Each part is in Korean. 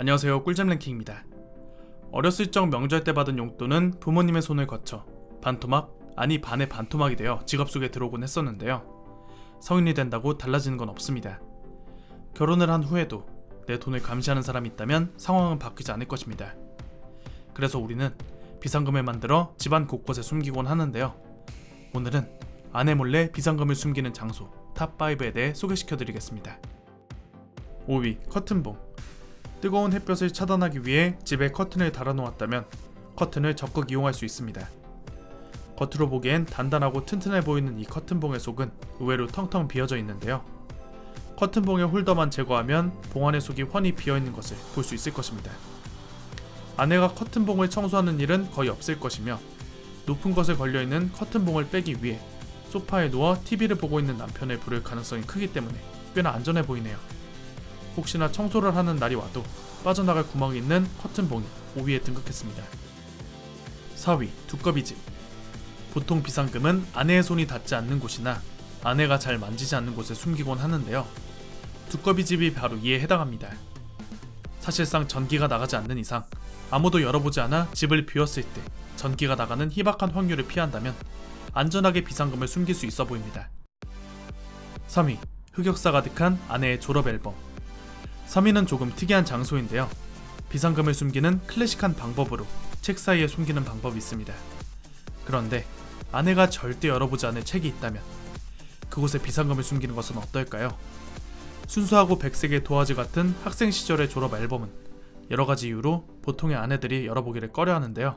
안녕하세요 꿀잼 랭킹입니다. 어렸을 적 명절 때 받은 용돈은 부모님의 손을 거쳐 반토막 아니 반의 반토막이 되어 지갑 속에 들어오곤 했었는데요. 성인이 된다고 달라지는 건 없습니다. 결혼을 한 후에도 내 돈을 감시하는 사람이 있다면 상황은 바뀌지 않을 것입니다. 그래서 우리는 비상금을 만들어 집안 곳곳에 숨기곤 하는데요. 오늘은 아내 몰래 비상금을 숨기는 장소 탑5에 대해 소개시켜 드리겠습니다. 5위 커튼봉 뜨거운 햇볕을 차단하기 위해 집에 커튼을 달아놓았다면 커튼을 적극 이용할 수 있습니다. 겉으로 보기엔 단단하고 튼튼해 보이는 이 커튼봉의 속은 의외로 텅텅 비어져 있는데요. 커튼봉의 홀더만 제거하면 봉 안의 속이 훤히 비어 있는 것을 볼 수 있을 것입니다. 아내가 커튼봉을 청소하는 일은 거의 없을 것이며 높은 것에 걸려 있는 커튼봉을 빼기 위해 소파에 누워 TV를 보고 있는 남편을 부를 가능성이 크기 때문에 꽤나 안전해 보이네요. 혹시나 청소를 하는 날이 와도 빠져나갈 구멍이 있는 커튼봉이 5위에 등극했습니다. 4위 두꺼비집 보통 비상금은 아내의 손이 닿지 않는 곳이나 아내가 잘 만지지 않는 곳에 숨기곤 하는데요. 두꺼비집이 바로 이에 해당합니다. 사실상 전기가 나가지 않는 이상 아무도 열어보지 않아 집을 비웠을 때 전기가 나가는 희박한 확률을 피한다면 안전하게 비상금을 숨길 수 있어 보입니다. 3위 흑역사 가득한 아내의 졸업 앨범 3위는 조금 특이한 장소인데요. 비상금을 숨기는 클래식한 방법으로 책 사이에 숨기는 방법이 있습니다. 그런데 아내가 절대 열어보지 않을 책이 있다면 그곳에 비상금을 숨기는 것은 어떨까요? 순수하고 백색의 도화지 같은 학생 시절의 졸업 앨범은 여러 가지 이유로 보통의 아내들이 열어보기를 꺼려 하는데요.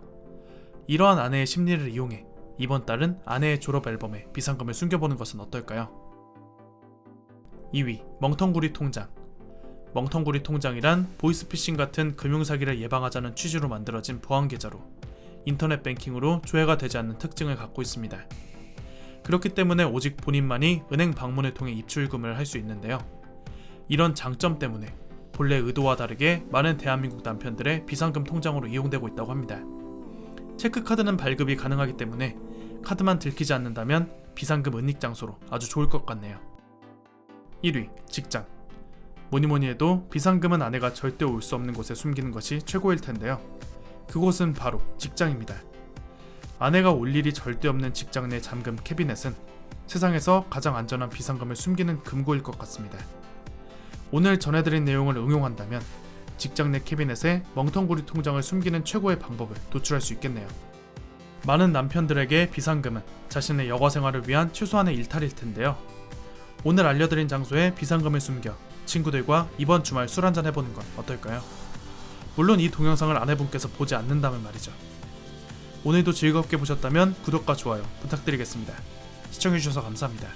이러한 아내의 심리를 이용해 이번 달은 아내의 졸업 앨범에 비상금을 숨겨보는 것은 어떨까요? 2위 멍텅구리 통장 멍텅구리 통장이란 보이스피싱 같은 금융사기를 예방하자는 취지로 만들어진 보안 계좌로 인터넷 뱅킹으로 조회가 되지 않는 특징을 갖고 있습니다. 그렇기 때문에 오직 본인만이 은행 방문을 통해 입출금을 할 수 있는데요. 이런 장점 때문에 본래 의도와 다르게 많은 대한민국 남편들의 비상금 통장으로 이용되고 있다고 합니다. 체크카드는 발급이 가능하기 때문에 카드만 들키지 않는다면 비상금 은닉 장소로 아주 좋을 것 같네요. 1위 직장 뭐니뭐니 해도 비상금은 아내가 절대 올 수 없는 곳에 숨기는 것이 최고일 텐데요. 그곳은 바로 직장입니다. 아내가 올 일이 절대 없는 직장 내 잠금 캐비넷은 세상에서 가장 안전한 비상금을 숨기는 금고일 것 같습니다. 오늘 전해드린 내용을 응용한다면 직장 내 캐비넷에 멍텅구리 통장을 숨기는 최고의 방법을 도출할 수 있겠네요. 많은 남편들에게 비상금은 자신의 여가 생활을 위한 최소한의 일탈일 텐데요. 오늘 알려드린 장소에 비상금을 숨겨 친구들과 이번 주말 술 한잔 해보는 건 어떨까요? 물론 이 동영상을 아내분께서 보지 않는다면 말이죠. 오늘도 즐겁게 보셨다면 구독과 좋아요 부탁드리겠습니다. 시청해주셔서 감사합니다.